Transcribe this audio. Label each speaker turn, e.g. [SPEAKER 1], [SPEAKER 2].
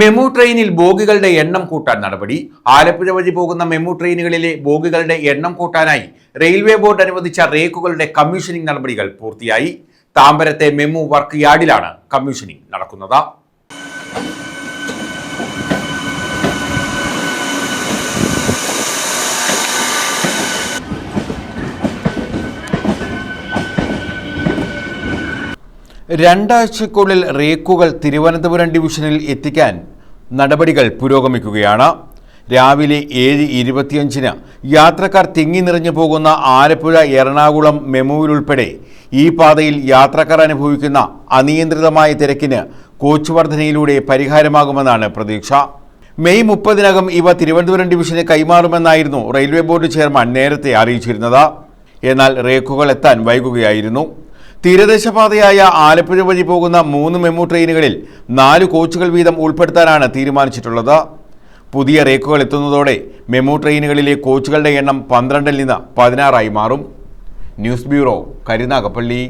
[SPEAKER 1] MEMU ട്രെയിനിൽ ബോഗികളുടെ എണ്ണം കൂട്ടാൻ നടപടി. ആലപ്പുഴ വഴി പോകുന്ന മെമു ട്രെയിനുകളിലെ ബോഗികളുടെ എണ്ണം കൂട്ടാനായി റെയിൽവേ ബോർഡ് അനുവദിച്ച റേക്കുകളുടെ കമ്മീഷനിംഗ് നടപടികൾ പൂർത്തിയായി. താമ്പരത്തെ മെമു വർക്ക് യാർഡിലാണ് കമ്മീഷനിംഗ് നടക്കുന്നത്. രണ്ടാഴ്ചക്കുള്ളിൽ റേക്കുകൾ തിരുവനന്തപുരം ഡിവിഷനിൽ എത്തിക്കാൻ നടപടികൾ പുരോഗമിക്കുകയാണ്. രാവിലെ ഏഴ് ഇരുപത്തിയഞ്ചിന് യാത്രക്കാർ തിങ്ങി നിറഞ്ഞു പോകുന്ന ആലപ്പുഴ എറണാകുളം മെമുവിലുൾപ്പെടെ ഈ പാതയിൽ യാത്രക്കാർ അനുഭവിക്കുന്ന അനിയന്ത്രിതമായ തിരക്കിന് കോച്ച് വർധനയിലൂടെ പരിഹാരമാകുമെന്നാണ് പ്രതീക്ഷ. മെയ് മുപ്പതിനകം ഇവ തിരുവനന്തപുരം ഡിവിഷന് കൈമാറുമെന്നായിരുന്നു റെയിൽവേ ബോർഡ് ചെയർമാൻ നേരത്തെ അറിയിച്ചിരുന്നത്. എന്നാൽ റേക്കുകൾ എത്താൻ വൈകുകയായിരുന്നു. തീരദേശപാതയായ ആലപ്പുഴ വഴി പോകുന്ന മൂന്ന് മെമു ട്രെയിനുകളിൽ നാല് കോച്ചുകൾ വീതം ഉൾപ്പെടുത്താനാണ് തീരുമാനിച്ചിട്ടുള്ളത്. പുതിയ റേക്കുകൾ എത്തുന്നതോടെ മെമു ട്രെയിനുകളിലെ കോച്ചുകളുടെ എണ്ണം പന്ത്രണ്ടിൽ നിന്ന് പതിനാറായി മാറും. News bureau Karunagappally.